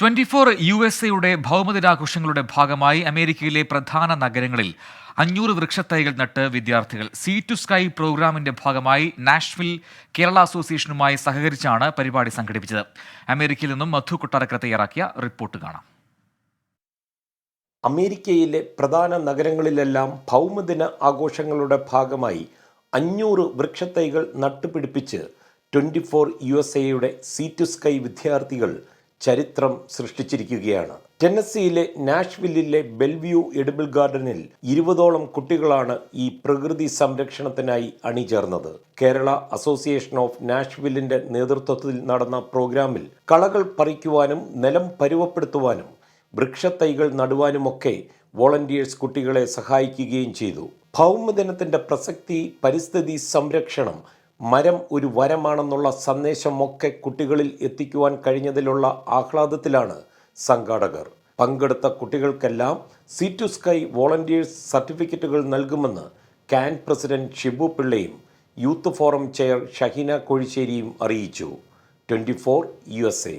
Twenty four U S എയുടെ ഭൗമദിനാഘോഷങ്ങളുടെ ഭാഗമായി അമേരിക്കയിലെ പ്രധാന നഗരങ്ങളിൽ അഞ്ഞൂറ് വൃക്ഷത്തൈകൾ നട്ട് വിദ്യാർത്ഥികൾ. സീ ടു സ്കൈ പ്രോഗ്രാമിന്റെ ഭാഗമായി നാഷ്വിൽ കേരള അസോസിയേഷനുമായി സഹകരിച്ചാണ് പരിപാടി സംഘടിപ്പിച്ചത്. അമേരിക്കയിൽ നിന്നും മധു കൊട്ടാരക്കര തയ്യാറാക്കിയ റിപ്പോർട്ട് കാണാം. അമേരിക്കയിലെ പ്രധാന നഗരങ്ങളിലെല്ലാം ഭൗമദിന ആഘോഷങ്ങളുടെ ഭാഗമായി അഞ്ഞൂറ് വൃക്ഷത്തൈകൾ നട്ടുപിടിപ്പിച്ച് ട്വന്റി ഫോർ യു എസ് എയുടെ സീ ടു സ്കൈ വിദ്യാർത്ഥികൾ ചരിത്രം സൃഷ്ടിച്ചിരിക്കുകയാണ്. ടെന്നസിയിലെ നാഷ്വില്ലിലെ ബെൽവ്യൂ എഡിബിൾ ഗാർഡനിൽ ഇരുപതോളം കുട്ടികളാണ് ഈ പ്രകൃതി സംരക്ഷണത്തിനായി അണിചേർന്നത്. കേരള അസോസിയേഷൻ ഓഫ് നാഷ്വില്ലിന്റെ നേതൃത്വത്തിൽ നടന്ന പ്രോഗ്രാമിൽ കളകൾ പറിക്കുവാനും നിലം പരുവപ്പെടുത്തുവാനും വൃക്ഷത്തൈകൾ നടുവാനുമൊക്കെ വോളണ്ടിയേഴ്സ് കുട്ടികളെ സഹായിക്കുകയും ചെയ്തു. ഭൗമദിനത്തിന്റെ പ്രസക്തി പരിസ്ഥിതി സംരക്ഷണം മരം ഒരു വരമാണെന്നുള്ള സന്ദേശമൊക്കെ കുട്ടികളിൽ എത്തിക്കുവാൻ കഴിഞ്ഞതിലുള്ള ആഹ്ലാദത്തിലാണ് സംഘാടകർ. പങ്കെടുത്ത കുട്ടികൾക്കെല്ലാം സി ടു സ്കൈ വോളണ്ടിയേഴ്സ് സർട്ടിഫിക്കറ്റുകൾ നൽകുമെന്ന് ക്യാൻ പ്രസിഡന്റ് ഷിബു പിള്ളയും യൂത്ത് ഫോറം ചെയർ ഷഹീന കോഴിശ്ശേരിയും അറിയിച്ചു. Twenty four U S A.